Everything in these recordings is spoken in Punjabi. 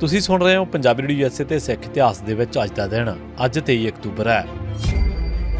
ਤੁਸੀਂ ਸੁਣ ਰਹੇ ਹੋ ਪੰਜਾਬੀ ਰੇਡੀਓ ਐਸੇ ਤੇ ਸਿੱਖ ਇਤਿਹਾਸ ਦੇ ਵਿੱਚ ਅੱਜ ਦਾ ਦਿਨ। ਅੱਜ 23 ਅਕਤੂਬਰ ਹੈ।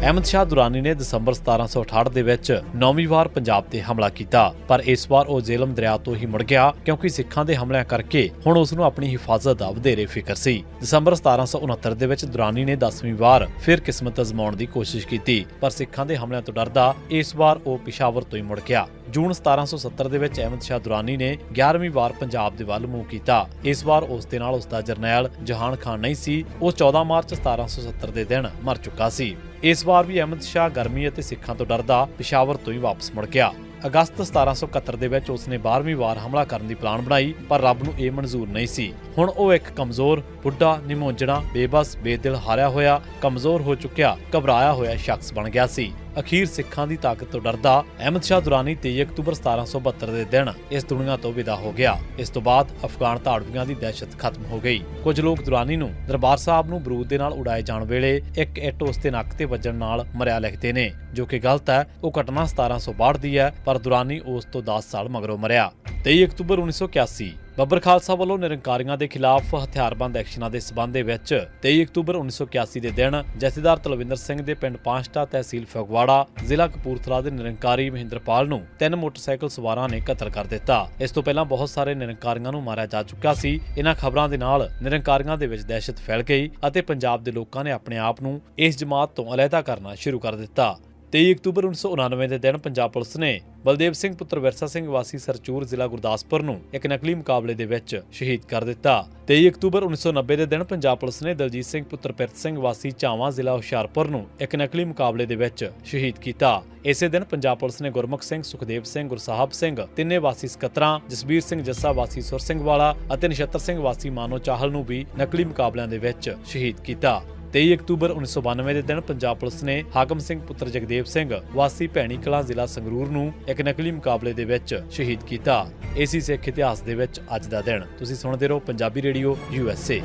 ਅਹਿਮਦ ਸ਼ਾਹ ਦੁਰਾਨੀ ਨੇ ਦਸੰਬਰ 1768 ਦੇ ਵਿੱਚ ਨੌਵੀਂ ਵਾਰ ਪੰਜਾਬ ਤੇ ਹਮਲਾ ਕੀਤਾ, ਪਰ ਇਸ ਵਾਰ ਉਹ ਜ਼ੇਲਮ ਦਰਿਆ ਤੋਂ ਹੀ ਮੁੜ ਗਿਆ, ਕਿਉਂਕਿ ਸਿੱਖਾਂ ਦੇ ਹਮਲਿਆਂ ਕਰਕੇ ਹੁਣ ਉਸ ਨੂੰ ਆਪਣੀ ਹਿਫਾਜ਼ਤ ਦਾ ਵਧੇਰੇ ਫਿਕਰ ਸੀ। ਦਸੰਬਰ 1769 ਦੇ ਵਿੱਚ ਦੁਰਾਨੀ ਨੇ 10ਵੀਂ ਵਾਰ ਫਿਰ ਕਿਸਮਤ ਅਜ਼ਮਾਉਣ ਦੀ ਕੋਸ਼ਿਸ਼ ਕੀਤੀ, ਪਰ ਸਿੱਖਾਂ ਦੇ ਹਮਲਿਆਂ ਤੋਂ ਡਰਦਾ ਇਸ ਵਾਰ ਉਹ ਪਿਸ਼ਾਵਰ ਤੋਂ ਹੀ ਮੁੜ ਗਿਆ। ਜੂਨ 1770 ਦੇ ਵਿੱਚ ਅਹਿਮਦ ਸ਼ਾਹ ਦੁਰਾਨੀ ਨੇ 11ਵੀਂ ਵਾਰ ਪੰਜਾਬ ਦੇ ਵੱਲ ਮੂੰਹ ਕੀਤਾ। ਇਸ ਵਾਰ ਉਸ ਦੇ ਨਾਲ ਉਸ ਦਾ ਜਰਨੈਲ ਜਹਾਨ ਖਾਨ ਨਹੀਂ ਸੀ, ਉਹ 14 ਮਾਰਚ 1770 ਦੇ ਦਿਨ ਮਰ ਚੁੱਕਾ ਸੀ। ਇਸ ਵਾਰ ਵੀ ਅਹਿਮਦ ਸ਼ਾਹ ਗਰਮੀ ਅਤੇ ਸਿੱਖਾਂ ਤੋਂ ਡਰਦਾ ਪਿਸ਼ਾਵਰ ਤੋਂ ਹੀ ਵਾਪਸ ਮੁੜ ਗਿਆ। ਅਗਸਤ 1771 ਦੇ ਵਿੱਚ ਉਸਨੇ 12ਵੀਂ ਵਾਰ ਹਮਲਾ ਕਰਨ ਦੀ ਪਲਾਨ ਬਣਾਈ, ਪਰ ਰੱਬ ਨੂੰ ਇਹ ਮਨਜ਼ੂਰ ਨਹੀਂ ਸੀ। ਹੁਣ ਉਹ ਇੱਕ ਕਮਜ਼ੋਰ ਬੁੱਢਾ ਨਿਮੋਜਣਾ ਬੇਬਸ, ਬੇਦਿਲ ਹਾਰਿਆ ਹੋਇਆ, ਕਮਜ਼ੋਰ ਹੋ ਚੁੱਕਿਆ, ਘਬਰਾਇਆ ਹੋਇਆ ਸ਼ਖਸ ਬਣ ਗਿਆ ਸੀ। ਅਖੀਰ ਸਿੱਖਾਂ ਦੀ ਤਾਕਤ ਤੋਂ ਡਰਦਾ ਅਹਿਮਦ ਸ਼ਾਹ ਦੁਰਾਨੀ 23 ਅਕਤੂਬਰ 1772 ਦੇ ਦਿਨ ਇਸ ਦੁਨੀਆ ਤੋਂ ਵਿਦਾ ਹੋ ਗਿਆ। ਇਸ ਤੋਂ ਬਾਅਦ ਅਫਗਾਨ ਧਾੜਵੀਆਂ ਦੀ ਦਹਿਸ਼ਤ ਖਤਮ ਹੋ ਗਈ। ਕੁਝ ਲੋਕ ਦੁਰਾਨੀ ਨੂੰ ਦਰਬਾਰ ਸਾਹਿਬ ਨੂੰ ਬਰੂਦ ਦੇ ਨਾਲ ਉਡਾਏ ਜਾਣ ਵੇਲੇ ਇੱਕ ਇੱਟ ਉਸ ਦੇ ਨੱਕ ਤੇ ਵੱਜਣ ਨਾਲ ਮਰਿਆ ਲਿਖਦੇ ਨੇ, ਜੋ ਕਿ ਗਲਤ ਹੈ, ਉਹ ਘਟਨਾ 1762 ਦੀ ਹੈ, ਪਰ ਦੁਰਾਨੀ ਉਸ ਤੋਂ 10 ਸਾਲ ਮਗਰੋਂ ਮਰਿਆ। 23 ਅਕਤੂਬਰ 1981 ਬੱਬਰ ਖਾਲਸਾ ਵੱਲੋਂ ਨਿਰੰਕਾਰੀਆਂ ਦੇ ਖਿਲਾਫ ਹਥਿਆਰਬੰਦ ਐਕਸ਼ਨਾਂ ਦੇ ਸਬੰਧ ਦੇ ਵਿੱਚ 23 ਅਕਤੂਬਰ 1981 ਦੇ ਦਿਨ ਜਥੇਦਾਰ ਤਲਵਿੰਦਰ ਸਿੰਘ ਦੇ ਪਿੰਡ ਪਾਂਸ਼ਟਾ ਤਹਿਸੀਲ ਫਗਵਾੜਾ ਜ਼ਿਲ੍ਹਾ ਕਪੂਰਥਲਾ ਦੇ ਨਿਰੰਕਾਰੀ ਮਹਿੰਦਰਪਾਲ ਨੂੰ ਤਿੰਨ ਮੋਟਰਸਾਈਕਲ ਸਵਾਰਾਂ ਨੇ ਕਤਲ ਕਰ ਦਿੱਤਾ। ਇਸ ਤੋਂ ਪਹਿਲਾਂ ਬਹੁਤ ਸਾਰੇ ਨਿਰੰਕਾਰੀਆਂ ਨੂੰ ਮਾਰਿਆ ਜਾ ਚੁੱਕਾ ਸੀ। ਇਹਨਾਂ ਖਬਰਾਂ ਦੇ ਨਾਲ ਨਿਰੰਕਾਰੀਆਂ ਦੇ ਵਿੱਚ ਦਹਿਸ਼ਤ ਫੈਲ ਗਈ ਅਤੇ ਪੰਜਾਬ ਦੇ ਲੋਕਾਂ ਨੇ ਆਪਣੇ ਆਪ ਨੂੰ ਇਸ ਜਮਾਤ ਤੋਂ ਅਲੱਗਾ ਕਰਨਾ ਸ਼ੁਰੂ ਕਰ ਦਿੱਤਾ। 23 ਅਕਤੂਬਰ 1999 ਦੇ ਦਿਨ ਪੰਜਾਬ ਪੁਲਿਸ ਨੇ ਬਲਦੇਵ ਸਿੰਘ ਪੁੱਤਰ ਵਿਰਸਾ ਸਿੰਘ ਵਾਸੀ ਸਰਚੂਰ ਜ਼ਿਲ੍ਹਾ ਗੁਰਦਾਸਪੁਰ ਨੂੰ ਇੱਕ ਨਕਲੀ ਮੁਕਾਬਲੇ ਦੇ ਵਿੱਚ ਸ਼ਹੀਦ ਕਰ ਦਿੱਤਾ। 23 ਅਕਤੂਬਰ 1990 ਦੇ ਦਿਨ ਪੰਜਾਬ ਪੁਲਿਸ ਨੇ ਦਲਜੀਤ ਸਿੰਘ ਪੁੱਤਰ ਪਿਰਤ ਸਿੰਘ ਵਾਸੀ ਚਾਵਾ ਜ਼ਿਲ੍ਹਾ ਹੁਸ਼ਿਆਰਪੁਰ ਨੂੰ ਇੱਕ ਨਕਲੀ ਮੁਕਾਬਲੇ ਦੇ ਵਿੱਚ ਸ਼ਹੀਦ ਕੀਤਾ। ਇਸੇ ਦਿਨ ਪੰਜਾਬ ਪੁਲਿਸ ਨੇ ਗੁਰਮੁਖ ਸਿੰਘ, ਸੁਖਦੇਵ ਸਿੰਘ, ਗੁਰਸਾਹਿਬ ਸਿੰਘ, ਤਿੰਨੇ ਵਾਸੀ ਸਕੱਤਰਾਂ, ਜਸਬੀਰ ਸਿੰਘ ਜੱਸਾ ਵਾਸੀ ਸੁਰ ਸਿੰਘ ਵਾਲਾ ਅਤੇ ਨਛੱਤਰ ਸਿੰਘ ਵਾਸੀ ਮਾਨੋ ਚਾਹਲ ਨੂੰ ਵੀ ਨਕਲੀ ਮੁਕਾਬਲਿਆਂ ਦੇ ਵਿੱਚ ਸ਼ਹੀਦ ਕੀਤਾ। 23 ਅਕਤੂਬਰ 1992 ਦੇ ਦਿਨ ਪੰਜਾਬ ਪੁਲਿਸ ਨੇ ਹਾਕਮ ਸਿੰਘ ਪੁੱਤਰ ਜਗਦੇਵ ਸਿੰਘ, ਵਾਸੀ ਭੈਣੀ ਕਲਾਂ ਜ਼ਿਲ੍ਹਾ ਸੰਗਰੂਰ ਨੂੰ ਇੱਕ ਨਕਲੀ ਮੁਕਾਬਲੇ ਦੇ ਵਿੱਚ ਸ਼ਹੀਦ ਕੀਤਾ। ਇਸੀ ਸਿੱਖ ਇਤਿਹਾਸ ਦੇ ਵਿੱਚ ਅੱਜ ਦਾ ਦਿਨ। ਤੁਸੀਂ ਸੁਣਦੇ ਰਹੋ ਪੰਜਾਬੀ ਰੇਡੀਓ ਯੂਐਸਏ